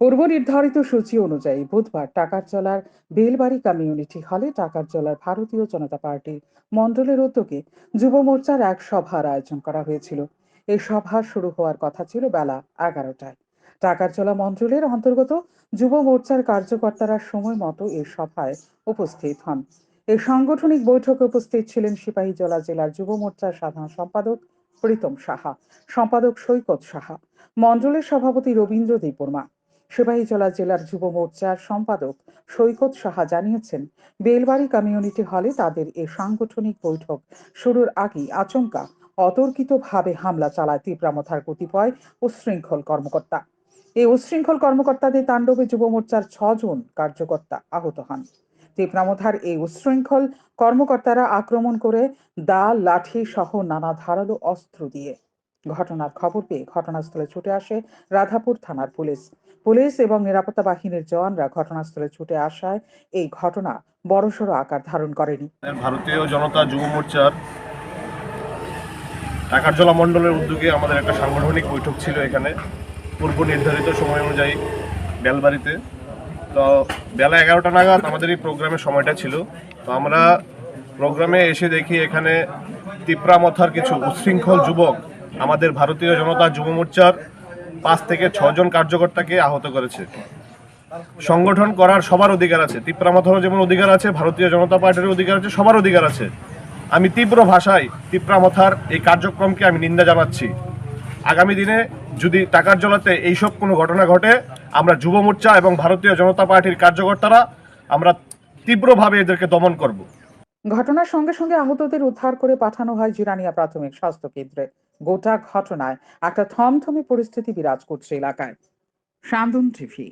পূর্ব নির্ধারিত সূচি অনুযায়ী বুধবার টাকারজলার বেলবাড়ি কমিউনিটি হলে টাকারজলার ভারতীয় জনতা পার্টির মণ্ডলের উদ্যোগে যুব মোর্চার এক সভার আয়োজন করা হয়েছিল। এই সভা শুরু হওয়ার কথা ছিল বেলা এগারোটায়। টাকারজলা মণ্ডলের অন্তর্গত যুব মোর্চার কার্যকর্তারা সময় মতো এই সভায় উপস্থিত হন। এই সাংগঠনিক বৈঠকে উপস্থিত ছিলেন সিপাহীজলা জেলার যুব মোর্চার সাধারণ সম্পাদক প্রীতম সাহা, সম্পাদক সৈকত সাহা, মণ্ডলের সভাপতি রবীন্দ্র দেববর্মা সিপাহীজলা জেলার যুব মোর্চার সম্পাদক সৈকত সাহা জানিয়েছেন, বেলবাড়ি কমিউনিটি হলে তাদের এই সাংগঠনিক বৈঠক শুরুর আগেই আচমকা অতর্কিতভাবে হামলা চালায় তীব্রামথার কতিপয় উশৃঙ্খল কর্মকর্তা। এই উশৃঙ্খল কর্মকর্তাদের তাণ্ডবে যুব মোর্চার ছজন কার্যকর্তা আহত হন। তীব্রামথার এই উশৃঙ্খল কর্মকর্তারা আক্রমণ করে দা লাঠি সহ নানা ধারালো অস্ত্র দিয়ে ঘটনার খবর পেয়ে ঘটনাস্থলে ছুটে আসে রাধাপুর থানার পুলিশ। পুলিশ এবং নিরাপত্তা বাহিনীর জওয়ানরা ঘটনাস্থলে ছুটে আসায় এই ঘটনা বড়সড় আকার ধারণ করেনি। ভারতীয় জনতা যুব মোর্চার টাকারজলা মণ্ডলের উদ্যোগে আমাদের একটা সাংগঠনিক বৈঠক ছিল এখানে। পূর্ব নির্ধারিত সময় অনুযায়ী বেলবাড়িতে। তো বেলা এগারোটা নাগাদ আমাদের এই প্রোগ্রামের সময়টা ছিল। তো আমরা প্রোগ্রামে এসে দেখি এখানে তিপ্রামথার কিছু উচ্ছৃঙ্খল যুবক আমাদের ভারতীয় জনতা যুব মোর্চার পাঁচ থেকে ছজন কার্যকর্তাকে আহত করেছে। সংগঠন করার সবার অধিকার আছে। তিপ্রামথারও যেমন অধিকার আছে, ভারতীয় জনতা পার্টির অধিকার আছে, সবার অধিকার আছে। আমি তীব্র ভাষায় তিপ্রামথার এই কার্যক্রমকে আমি নিন্দা জানাচ্ছি। আগামী দিনে যদি টাকার জলাতে এইসব কোনো ঘটনা ঘটে, আমরা যুব মোর্চা এবং ভারতীয় জনতা পার্টির কার্যকর্তারা আমরা তীব্রভাবে এদেরকে দমন করব। ঘটনার সঙ্গে সঙ্গে আহতদের উদ্ধার করে পাঠানো হয় জিরানিয়া প্রাথমিক স্বাস্থ্য কেন্দ্রে। গোটা ঘটনায় একটা থমথমে পরিস্থিতি বিরাজ করছে এলাকায়। সান্দন টিভি।